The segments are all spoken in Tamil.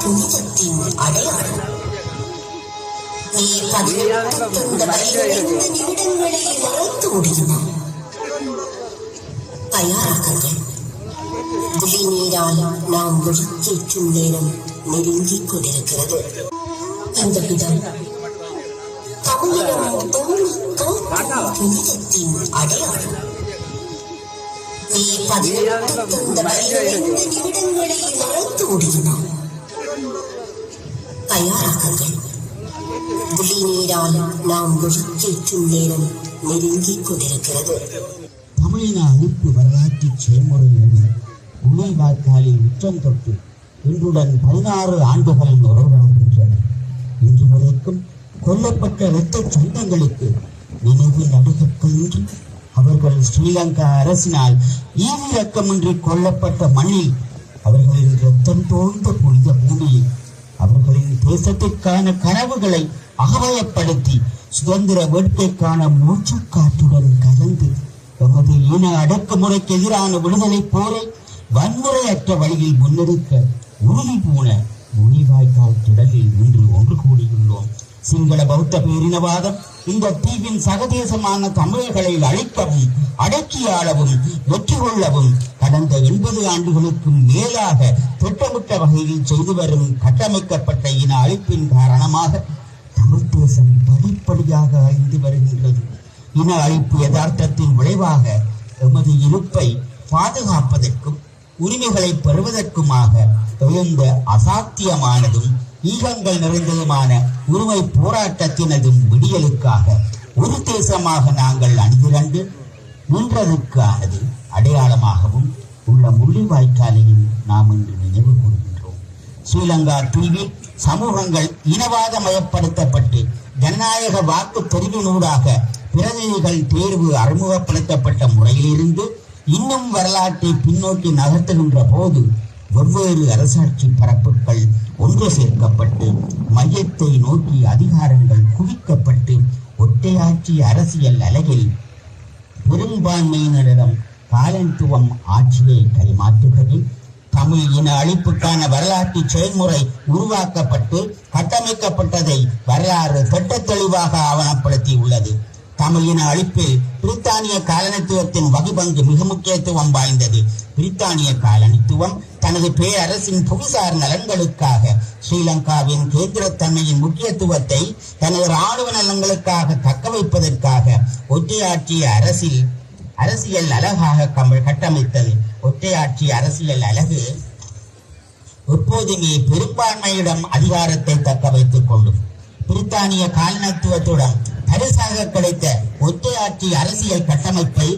புனிதத்தின் அடையாளம் நீ பதினெட்டு இந்த வயதிலிருந்து நிமிடங்களை மறைத்து ஓடின தயாராகுங்கள் விழி நீரால் நாம் விழித்தேற்றும் நேரம் நெருங்கிக் கொண்டிருக்கிறது அந்த விதம் தமிழிடம் தோணி தோற்றும் புனிதத்தின் அடையாளம் நீ பதினெட்டு தயாராகுங்கள் விழி நீரால் நாம் முழுக்கேற்றும் நேரம் நெருங்கிக் கொண்டிருக்கிறது தமிழின அழிப்பு வரலாற்று செயல்முறையோடு உணை வாய்க்காலில் உச்சம் தொட்டு இன்றுடன் பதினாறு ஆண்டுகள் உறவுகின்றன இன்று வரைக்கும் கொல்லப்பட்ட இரத்த சொந்தங்களுக்கு நினைவு நடுகற்களின்றி அவர்கள் ஸ்ரீலங்கா அரசினால் ஈவிரக்கமின்றி கொல்லப்பட்ட மண்ணில் அவர்களின் ரத்தம் தோன்ற புனித பூமியில் அவர்களின் தேசத்திற்கான கனவுகளை அகவயப்படுத்தி சுதந்திர வேட்கைக்கான மூச்சுக்காற்றுடன் கலந்து எமது இன அடக்குமுறைக்கு எதிரான விடுதலை போரை வன்முறையற்ற வழியில் முன்னெடுக்க உறுதி பூண முனிவாய்க்கால் திடலில் இன்று ஒன்று கூடியுள்ளோம். சிங்கள பௌத்த பேரினவாதம் இந்த தீவின் சகதேசமான தமிழர்களை அழிக்கவும் அடக்கியாளவும் வெற்றி கொள்ளவும் கடந்த எண்பது ஆண்டுகளுக்கும் மேலாக திட்டமிட்ட வகையில் செய்து வரும் கட்டமைக்கப்பட்ட இன அழிப்பின் காரணமாக தமிழ் தேசம் படிப்படியாக அழிந்து வருகின்றது. இன அழிப்பு யதார்த்தத்தின் விளைவாக எமது இருப்பை பாதுகாப்பதற்கும் உரிமைகளை பெறுவதற்குமாக எழுந்த அசாத்தியமானதும் ஈகங்கள் நிறைந்ததுமான உரிமை போராட்டத்தினதும் விடியலுக்காக ஒரு தேசமாக நாங்கள் அணிதிரண்டு நின்றதற்கானது அடையாளமாகவும் உள்ள முள்ளிவாய்க்காலையும் நாம் இன்று நினைவு கூறுகின்றோம். ஸ்ரீலங்கா தீவில் சமூகங்கள் இனவாத மயப்படுத்தப்பட்டு ஜனநாயக வாக்கு தெரிவினூடாக பிரதிநிதிகள் தேர்வு அறிமுகப்படுத்தப்பட்ட முறையிலிருந்து இன்னும் வரலாற்றை பின்னோக்கி நகர்த்துகின்ற போது வெவ்வேறு அரசாட்சி பரப்புகள் ஒன்று சேர்க்கப்பட்டு மையத்தை நோக்கி அதிகாரங்கள் குவிக்கப்பட்டு ஒற்றையாட்சி அரசியல் அலகில் பெரும்பான்மையினரிடம் காலனித்துவம் ஆட்சியை கைமாற்றுகிறது. தமிழ் இன அழிப்புக்கான வரலாற்று செயல்முறை உருவாக்கப்பட்டு கட்டமைக்கப்பட்டதை வரலாறு திட்ட தெளிவாக ஆவணப்படுத்தி உள்ளது. தமிழ் இன அழிப்பில் பிரித்தானிய காலனித்துவத்தின் வகிபங்கு மிக முக்கியத்துவம் வாய்ந்தது. பிரித்தானிய காலனித்துவம் தனது பேரரசின் புவிசார் நலன்களுக்காக ஸ்ரீலங்காவின் கேந்திரத்தன்மையின் முக்கியத்துவத்தை தனது இராணுவ நலன்களுக்காக தக்க வைப்பதற்காக ஒற்றையாற்றிய அரசில் அரசியல் அழகாக கமல் கட்டமைத்தது. ஒற்றையாற்றிய அரசியல் அழகு எப்போதுமே பெரும்பான்மையிடம் அதிகாரத்தை தக்க வைத்துக் கொள்ளும். பிரித்தானிய காலனித்துவத்துடன் பரிசாக கிடைத்த ஒற்றையாட்சி அரசியல் கட்டமைப்பை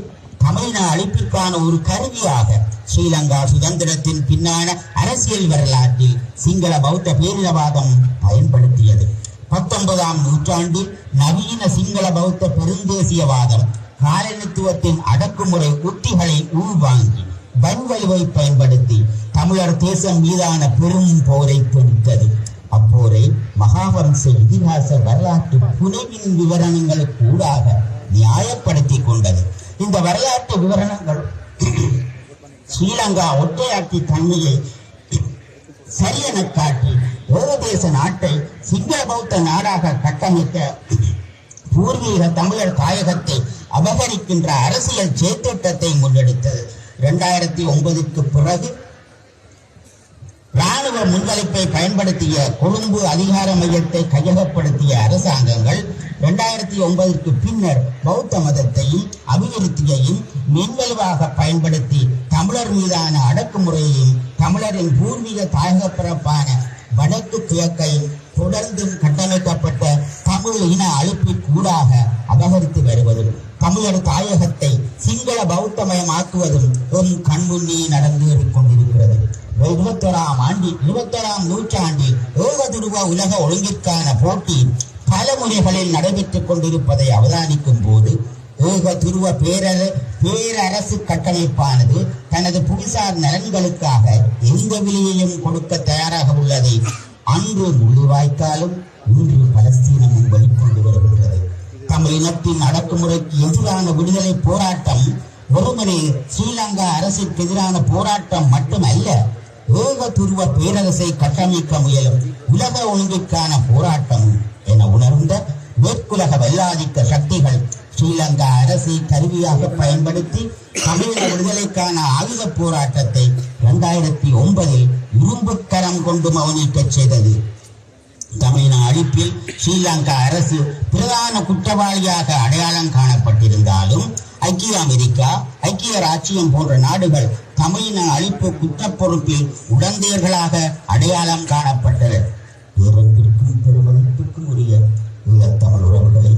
தமிழின அழிப்பிற்கான ஒரு கருவியாக ஸ்ரீலங்கா சுதந்திரத்தின் பின்னான அரசியல் வரலாற்றில் சிங்கள பௌத்த பேரினவாதம் பயன்படுத்தியது. பத்தொன்பதாம் நூற்றாண்டில் நவீன சிங்கள பௌத்த பெருந்தேசியவாதம் காலனித்துவத்தின் அடக்குமுறை உத்திகளை உள்வாங்கி வன்வலுவை பயன்படுத்தி தமிழர் தேசம் மீதான பெரும் போரை தொடுத்தது. அப்போரை மகாவம்ச இதிகாச வரலாற்று புனைவின் விவரணங்களுக்கு ஊடாக நியாயப்படுத்தி கொண்டது இந்த வரலாற்று விவரணங்கள் ஸ்ரீலங்கா ஒற்றையாட்சி தன்மையை சரியென காட்டி ஏகதேச நாட்டை சிங்கள பௌத்த நாடாக கட்டமைக்க பூர்வீக தமிழர் தாயகத்தை அபகரிக்கின்ற அரசியல் சேத்திட்டத்தை முன்னெடுத்தது. இரண்டாயிரத்தி ஒன்பதுக்கு பிறகு ராணுவ முன்வைப்பை பயன்படுத்திய கொழும்பு அதிகார மையத்தை கையகப்படுத்திய அரசாங்கங்கள் இரண்டாயிரத்தி ஒன்பதற்கு பின்னர் பௌத்த மதத்தையும் அபிவிருத்தியையும் மின்வலுவாக பயன்படுத்தி தமிழர் மீதான அடக்குமுறையையும் தமிழரின் பூர்வீக தாயக பிறப்பான வடக்கு கிழக்கையும் தொடர்ந்து கட்டமைக்கப்பட்ட தமிழ் இன அழிப்பிற்கூடாக அபகரித்து வருவதும் தமிழர் தாயகத்தை சிங்கள பௌத்தமயமாக்குவதும் எம் கண்முன்னே நடந்து கொண்டிருக்கிறது. இருபத்தோராம் ஆண்டில் இருபத்தோராம் நூற்றாண்டில் ஏகதுருவ உலக ஒழுங்கிற்கான போட்டி பல முறைகளில் நடைபெற்றுக் கொண்டிருப்பதை அவதானிக்கும் போது ஏக துருவ பேரர பேரரசு கட்டமைப்பானது தனது புவிசார் நலன்களுக்காக எந்த விலையிலும் கொடுக்க தயாராக உள்ளதை அன்று முள்ளிவாய்க்காலும் இன்று பலஸ்தீனமும் வெளிக்கொண்டு வருகின்றது தமிழ் இனத்தின் அடக்குமுறைக்கு எதிரான விடுதலை போராட்டம் ஒருமுறை ஸ்ரீலங்கா அரசுக்கு எதிரான போராட்டம் மட்டுமல்ல ஏக துருவ பேரரசை கட்டமைக்க முயலும். உலக ஒழுங்கிற்கான போராட்டமும் என உணர்ந்த மேற்குலக வல்லாதிக்க சக்திகள் ஸ்ரீலங்கா அரசை கருவியாக பயன்படுத்தி தமிழக விடுதலைக்கான ஆயுத போராட்டத்தை இரண்டாயிரத்தி ஒன்பதில் இரும்பு கரம் கொண்டு மௌனிக்கச் செய்தது. தமிழின அழிப்பில் ஸ்ரீலங்கா அரசு பிரதான குற்றவாளியாக அடையாளம் காணப்பட்டிருந்தாலும் ஐக்கிய அமெரிக்கா ஐக்கிய ராச்சியம் போன்ற நாடுகள் தமிழின அழிப்பு குற்ற பொறுப்பில் உடந்தையர்களாக அடையாளம் காணப்பட்டன பேரன்பிற்கும் பெருமதிப்பிற்கும் உரிய உறவுகளை.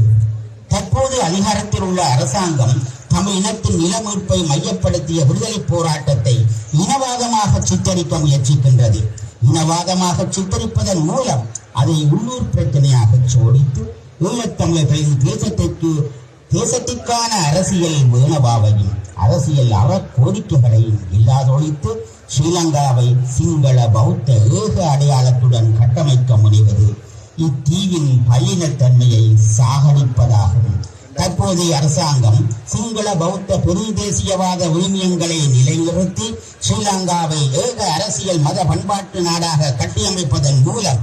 தற்போது அதிகாரத்தில் உள்ள அரசாங்கம் தமிழ் இனத்தின் நிலமீட்பை மையப்படுத்திய விடுதலை போராட்டத்தை இனவாதமாக சித்தரிக்க முயற்சிக்கின்றது. இனவாதமாக சித்தரிப்பதன் மூலம் அதை உள்ளூர் பிரச்சனையாக சோடித்து ஈழத்தமிழர்களின் தேசத்திற்கு தேசத்திற்கான அரசியல் வேணபாவையும் அரசியல் அறக்கோரிக்கைகளையும் இல்லாதொழித்து ஸ்ரீலங்காவை சிங்கள பௌத்த ஏக அடையாளத்துடன் கட்டமைக்க முனைவது இத்தீவின் பல்லினத்தன்மையை சாகடிப்பதாகும். தற்போதைய அரசாங்கம் சிங்கள பௌத்த பெருந்தேசியவாத விழுமியங்களை நிலைநிறுத்தி ஸ்ரீலங்காவை ஏக அரசியல் மத பண்பாட்டு நாடாக கட்டியமைப்பதன் மூலம்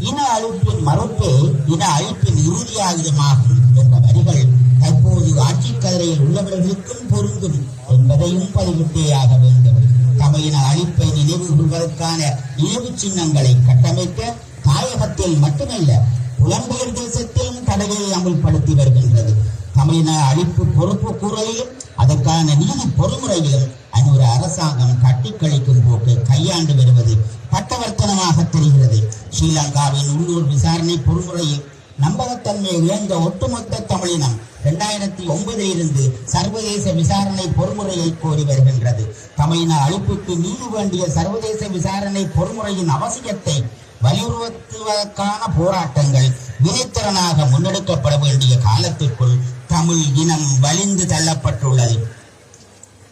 இன அழிப்பின் மறுப்பே இன அழிப்பின் இறுதி ஆயுதமாகும் என்ற வரிகள் தற்போது ஆட்சிக் கதிரையில் உள்ளவர்களுக்கும் பொருந்தும் என்பதையும் பதிவிட்டேயாக வேண்டும். தமையின அழிப்பை நினைவு கூறுவதற்கான நினைவு சின்னங்களை கட்டமைக்க தாயகத்தில் மட்டுமல்ல புலம்பெயர் தேசத்திலும் தடையை அமல்படுத்தி வருகின்றது. தமிழின அழிப்பு பொறுப்பு கூறலிலும் அதற்கான நீதி பொறுமுறையிலும் அன்னொரு அரசாங்கம் கட்டிக்கழிக்கும் போக்கை கையாண்டு வருவது பட்டவர்த்தனமாக தெரிகிறது. ஸ்ரீலங்காவின் உள்ளூர் விசாரணை பொறுமுறையில் நம்பகத்தன்மை இழந்த ஒட்டுமொத்த தமிழினம் இரண்டாயிரத்தி ஒன்பதில் இருந்து சர்வதேச விசாரணை பொறுமுறையை கோரி வருகின்றது. தமிழின அழிப்புக்கு நீதி வேண்டிய சர்வதேச விசாரணை பொறுமுறையின் அவசியத்தை வலியுறுத்துவதற்கான போராட்டங்கள் வினைத்திறனாக முன்னெடுக்கப்பட வேண்டிய காலத்திற்குள் தமிழ் இனம் வலிந்து தள்ளப்பட்டுள்ளது.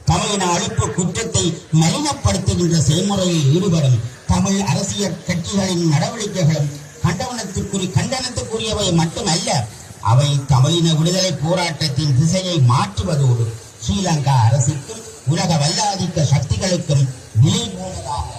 தமிழின அழிப்பு குற்றத்தை மலினப்படுத்துகின்ற செயல்முறையில் ஈடுபடும் தமிழ் அரசியல் கட்சிகளின் நடவடிக்கைகளும் கண்டனத்திற்குரிய கண்டனத்துக்குரியவை மட்டுமல்ல அவை தமிழின விடுதலை போராட்டத்தின் திசையை மாற்றுவதோடு ஸ்ரீலங்கா அரசுக்கும் உலக வல்லாதிக்க சக்திகளுக்கும் நிலை போனதாக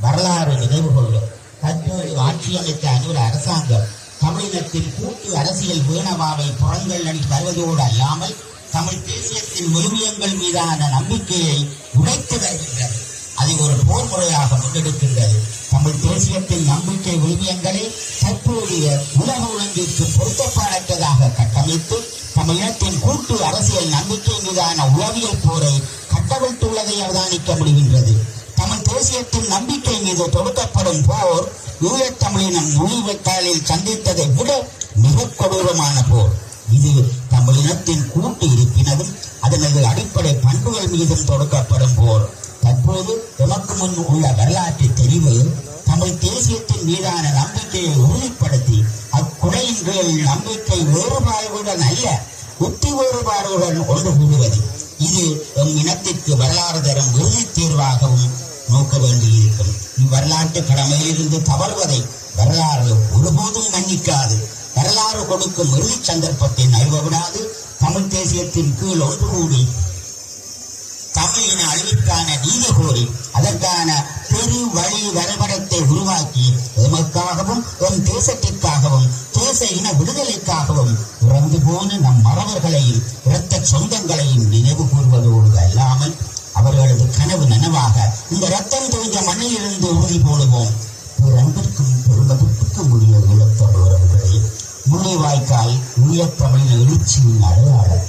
வரலாறு நினைவு கொள்ளும். தற்போது ஆட்சியமைத்த அனுர அரசாங்கம் தமிழினத்தின் கூட்டு அரசியல் வேணவாவை புறங்கள்ளி வருவதோடு அல்லாமல் தமிழ் தேசியத்தின் விழுமியங்கள் மீதான நம்பிக்கையை உடைத்து வருகின்றது. அதை ஒரு போர் முறையாக முன்னெடுக்கின்றது. தமிழ் தேசியத்தின் நம்பிக்கை விழுமியங்களை தற்போதைய உலக ஒழுங்கிற்கு பொருத்தப்பாடற்றதாக கட்டமைத்து தமிழினத்தின் கூட்டு அரசியல் நம்பிக்கை மீதான உளவியல் போரை கட்டவிழ்த்துள்ளதை அவதானிக்க முடிகின்றது. தமிழ் தேசியத்தின் நம்பிக்கை மீது தொடுக்கப்படும் போர் ஈழத் தமிழினம் மொழிவெட்டாலில் சந்தித்ததை விட மிக கொடூரமான போர். இது தமிழினத்தின் கூட்டு இருப்பினதும் அதனது அடிப்படை பண்புகள் மீதும் தொடுக்கப்படும் போர். தற்போது எமக்கு முன் உள்ள வரலாற்று தெரிவு தமிழ் தேசியத்தின் மீதான நம்பிக்கையை உறுதிப்படுத்தி அக்குறையின் கீழ் நம்பிக்கை வேறுபாடுகளுடன் அல்ல உத்தி வேறுபாடுகளுடன் ஒன்று கூடுவது இது எம் இனத்திற்கு வரலாறு தரும் இறுதி தேர்வாகவும் நோக்க வேண்டியிருக்கும். இவ்வரலாற்று கடமையிலிருந்து தவறுவதை வரலாறு ஒருபோதும் மன்னிக்காது. வரலாறு கொடுக்கும் இறுதி சந்தர்ப்பத்தை நழுவ விடாது. தமிழ் தேசியத்தின் கீழ் ஒன்று கூடி தமிழின அழிவுக்கான நீதி கோரி அதற்கான பெரு வழி வரைபடத்தை உருவாக்கி எமக்காகவும் எம் தேசத்திற்காகவும் தேச இன விடுதலைக்காகவும் இறந்து போன நம் மறவர்களையும் இரத்த சொந்தங்களையும் நினைவு கூறுவதோடு அல்லாமல் அவர்களது கனவு நனவாக இந்த ரத்தம் தோய்ந்த மண்ணிலிருந்து உறுதி போடுவோம். அன்பிற்கும் பெருமதிப்புக்கும் உரிய ஈழத்தமிழர்களை முள்ளிவாய்க்கால் ஈழத்தமிழின் எழுச்சியின் அடையாளம்.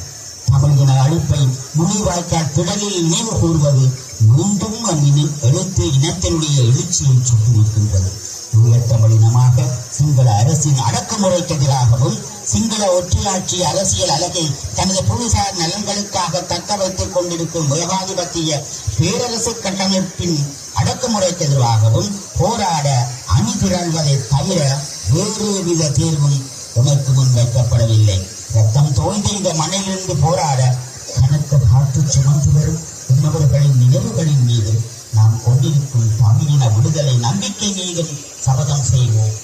தமிழின அழிப்பை முள்ளிவாய்க்கால் திடலில் நினைவு கூறுவது மீண்டும் அந்நினை எழுத்து இனத்தினுடைய எழுச்சியை சுட்டி நிற்கின்றது ஈழத்தமிழினமாக சிங்கள அரசின் அடக்குமுறைக்கு எதிராகவும் சிங்கள ஒற்றையாட்சி அரசியல் அலகை தனது புவிசார் நலன்களுக்காக தக்க வைத்துக் கொண்டிருக்கும் ஏகாதிபத்திய பேரரசு கட்டமைப்பின் அடக்குமுறைக்கு எதிராகவும் போராட அணி திரள்வதை தவிர வேறு வித தேர்வும் உனக்கு முன் வைக்கப்படவில்லை. ரத்தம் தோய்ந்த இந்த மண்ணிலிருந்து போராட கனத்த காற்று சுமந்து வரும் இன்னவர்களின் நினைவுகளின் மீது நாம் கொண்டிருக்கும் தமிழின விடுதலை நம்பிக்கை மீதும் சபதம் செய்வோம்.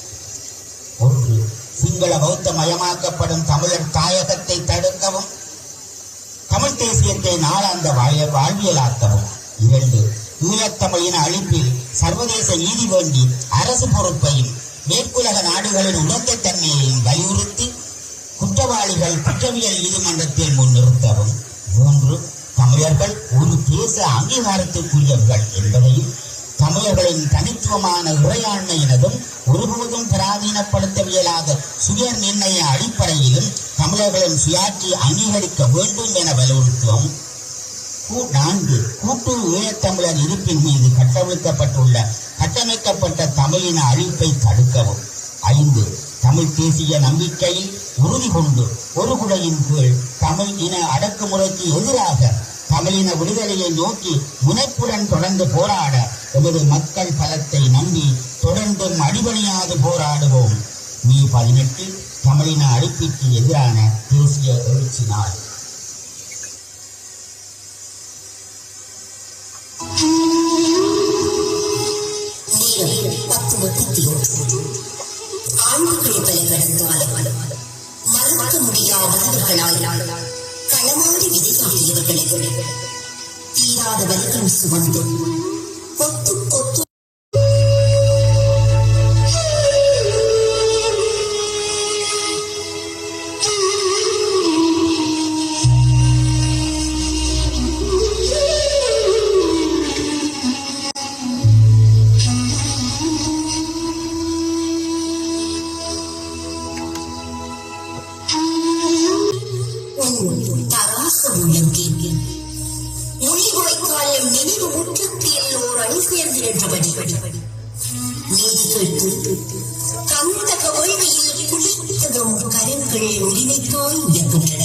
ஒன்று சிங்கள பௌத்த மயமாக்கப்படும் தமிழர் தாயகத்தை தடுக்கவும் தமிழ் தேசியத்தை நாளாந்த வாழ்வியலாக்கவும். இரண்டு ஈழத்தமிழின அழிப்பில் சர்வதேச நீதி வேண்டி அரசு பொறுப்பையும் மேற்குலக நாடுகளின் உடந்தைத்தன்மையையும் வலியுறுத்தி குற்றவாளிகள் குற்றவியல் நீதிமன்றத்தில் முன்னிறுத்தவும். மூன்று தமிழர்கள் ஒரு தேச அங்கீகாரத்திற்குரியவர்கள் என்பதையும் தமிழர்களின் தனித்துவமான இறையாண்மையினதும் ஒருபோதும் பராதீனப்படுத்தவியலாத சுய நிர்ணய அடிப்படையிலும் தமிழர்களின் சுயாட்சி அங்கீகரிக்க வேண்டும் என வலியுறுத்துவோம். நான்கு. கூட்டு ஈழத்தமிழர் இருப்பின் மீது கட்டவிழ்க்கப்பட்டுள்ள கட்டமைக்கப்பட்ட தமிழின அழிப்பை தடுக்கவும். ஐந்து. தமிழ் தேசிய நம்பிக்கையில் உறுதி கொண்டு ஒரு குடையின் கீழ் தமிழ் இன அடக்குமுறைக்கு எதிராக தமிழின விடுதலையை நோக்கி முனைப்புடன் தொடர்ந்து போராட எமது மக்கள் பலத்தை நம்பி தொடர்ந்தும் அடிபணியாது போராடுவோம். மே பதினெட்டு தமிழின அழிப்பிற்கு எதிரான தேசிய எழுச்சி நாள். முப்பத்தி ஒன்று ஆண்டுகள் பல கடந்தாலும் மறக்க முடியாதவர்களால் களமாடி விதையாடியவர்களை தீராத வலிகள் சுமந்து கொத்து கரங்கள் ஒருமைக்காய் உயர்கின்றன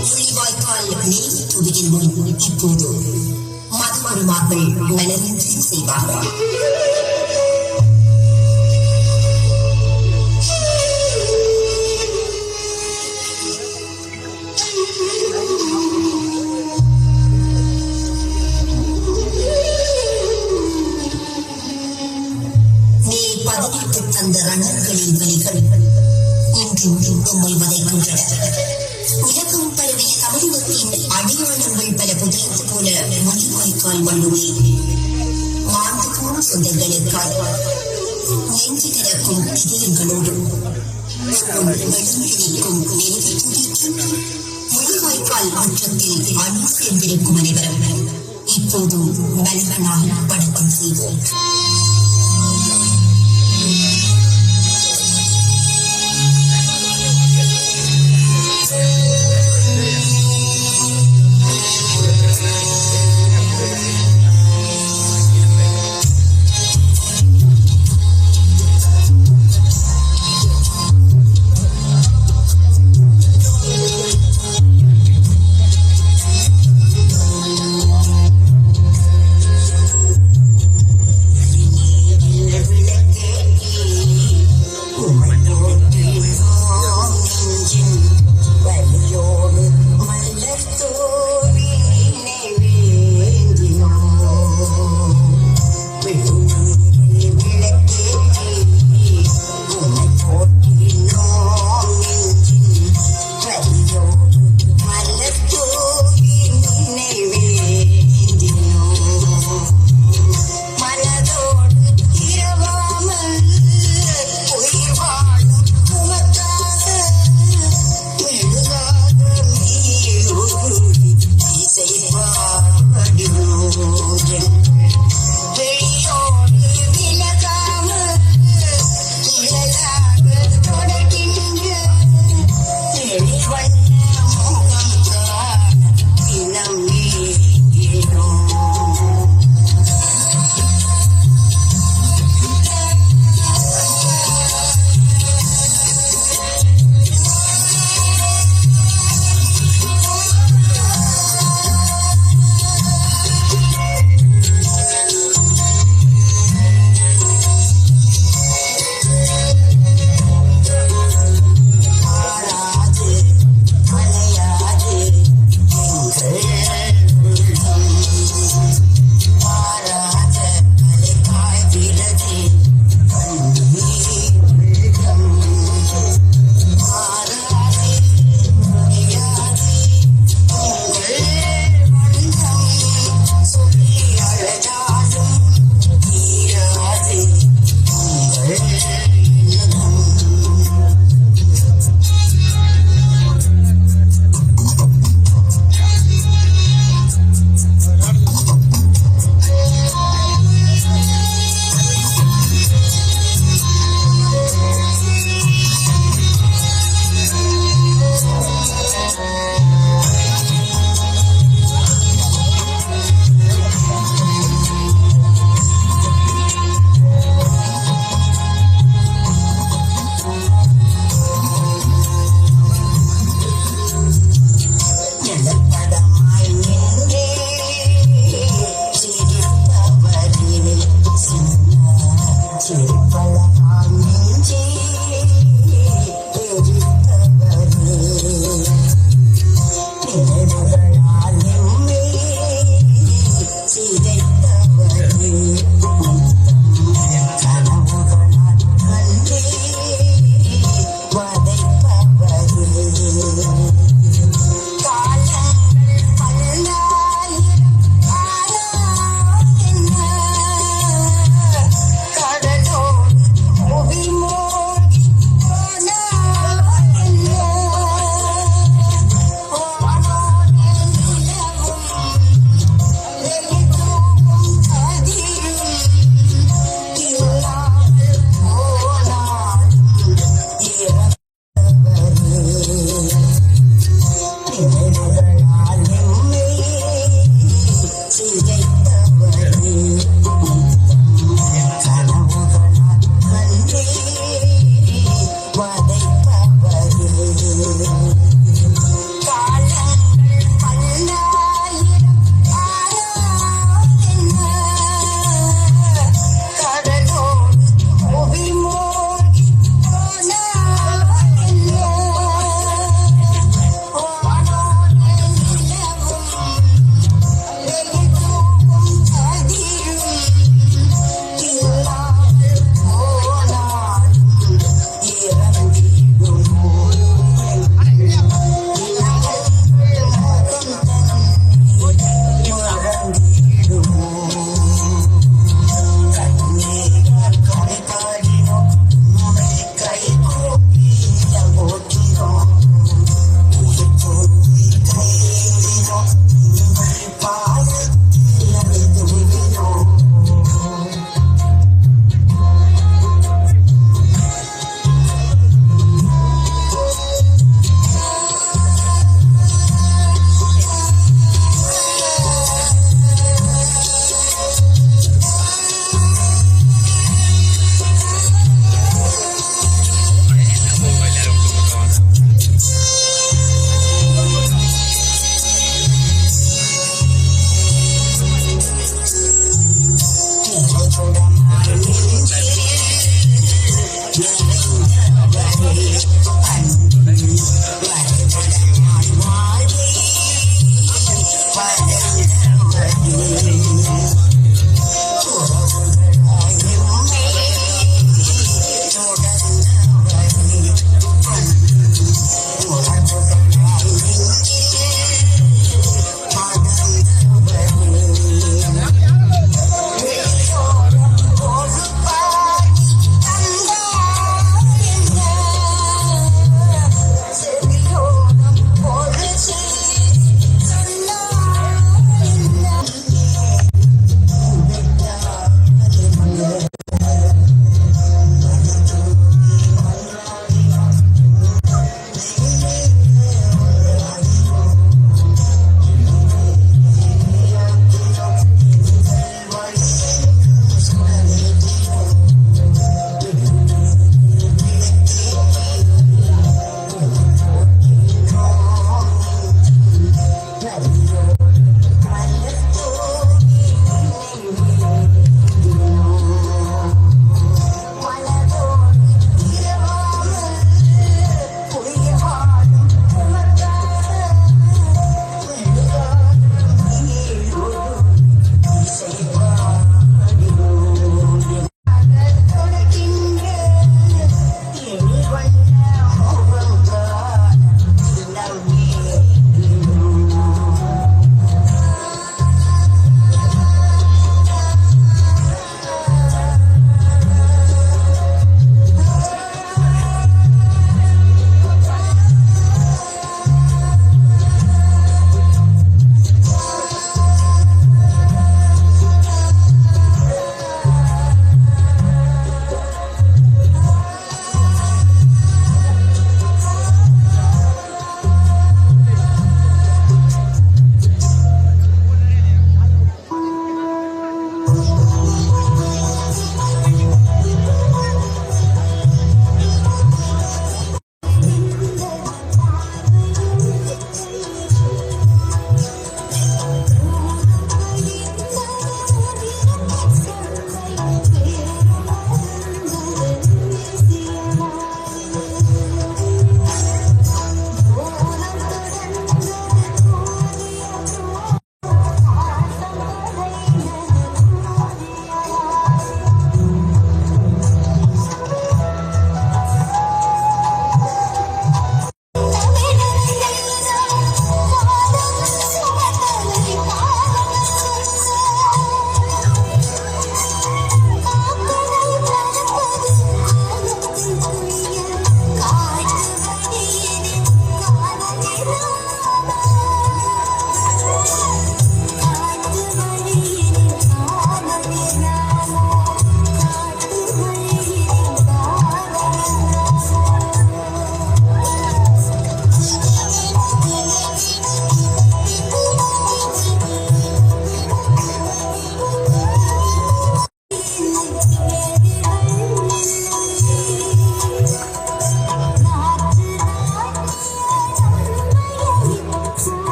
மொழிவாய்க்கால் நீதி துதியின் முன் இப்போது மதுமருமாக்கள் மனதின்றி செய்வார்கள் அந்த தந்த ரணர்களின் இன்றும் நம்மை வதைக்கின்றன. உலகம் பரவிய தமிழகத்தின் அடையாளங்கள் பல புதையது போல மொழிவாய்க்கால் மண்ணுமே மாண்டு போன சொந்தங்களுக்காக நெஞ்சு திறக்கும் இதயங்களோடு வெளியிடிக்கும் நினைவு துடிக்கும் மொழிவாய்க்கால் மாற்றத்தில் அணி சேர்ந்திருக்கும் அனைவரும் இப்போது மலர்களால் வணக்கம் செய்வோம்.